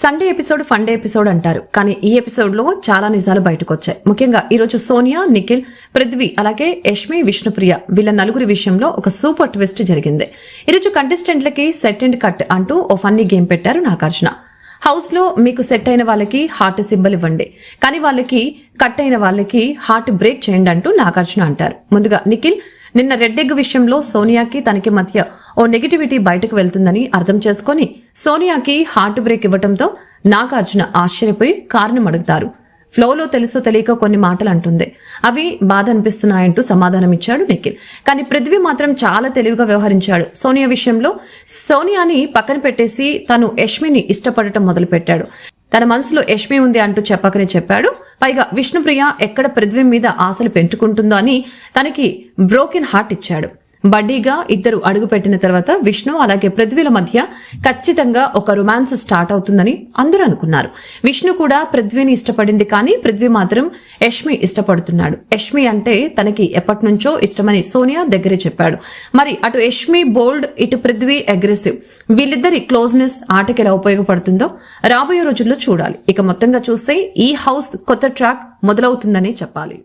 Sunday episode funday episode అంటారు. కానీ ఈ ఎపిసోడ్లో చాలా నిజాలు బయటకు వచ్చాయి ముఖ్యంగా ఈరోజు సోనియా నిఖిల్ పృథ్వీ అలాగే యష్మి విష్ణుప్రియ వీళ్ళ నలుగురి విషయంలో ఒక సూపర్ ట్విస్ట్ జరిగింది. ఈరోజు కంటెస్టెంట్లకి సెట్ అండ్ కట్ అంటూ ఓ ఫన్నీ గేమ్ పెట్టారు నాగార్జున. హౌస్లో మీకు సెట్ అయిన వాళ్ళకి హార్ట్ సింబల్ ఇవ్వండి. కానీ వాళ్ళకి కట్ అయిన వాళ్ళకి హార్ట్ బ్రేక్ చేయండి అంటూ నాగార్జున అంటారు. ముందుగా నిఖిల్ నిన్న రెడ్డెగ్ విషయంలో సోనియాకి తనకి మధ్య ఓ నెగిటివిటీ బయటకు వెళ్తుందని అర్థం చేసుకొని సోనియాకి హార్ట్ బ్రేక్ ఇవ్వటంతో నాగార్జున ఆశ్చర్యపోయి కారణం అడుగుతారు ఫ్లోలో తెలుసో తెలియక కొన్ని మాటలు అంటుంది. అవి బాధ అనిపిస్తున్నాయంటూ సమాధానం ఇచ్చాడు నిఖిల్. కానీ పృథ్వీ మాత్రం చాలా తెలివిగా వ్యవహరించాడు. సోనియా విషయంలో సోనియాని పక్కన పెట్టేసి తను యష్మిని ఇష్టపడటం మొదలుపెట్టాడు. తన మనసులో యష్మి ఉంది అంటూ చెప్పకనే చెప్పాడు. పైగా విష్ణుప్రియ ఎక్కడ పృథ్వీ మీద ఆశలు పెంచుకుంటుందో అని తనకి బ్రోకెన్ హార్ట్ ఇచ్చాడు. బడ్డీగా ఇద్దరు అడుగుపెట్టిన తర్వాత విష్ణు అలాగే పృథ్వీల మధ్య ఖచ్చితంగా ఒక రొమాన్స్ స్టార్ట్ అవుతుందని అందరూ అనుకున్నారు. విష్ణు కూడా పృథ్వీని ఇష్టపడింది కానీ పృథ్వీ మాత్రం యష్మి ఇష్టపడుతున్నాడు. యష్మి అంటే తనకి ఎప్పటి నుంచో ఇష్టమని సోనియా దగ్గరే చెప్పాడు. మరి అటు యష్మి బోల్డ్ ఇటు పృథ్వీ అగ్రెసివ్ వీళ్ళిద్దరి క్లోజ్నెస్ ఆటకి ఎలా ఉపయోగపడుతుందో రాబోయే రోజుల్లో చూడాలి. ఇక మొత్తంగా చూస్తే ఈ హౌస్ కొత్త ట్రాక్ మొదలవుతుందని చెప్పాలి.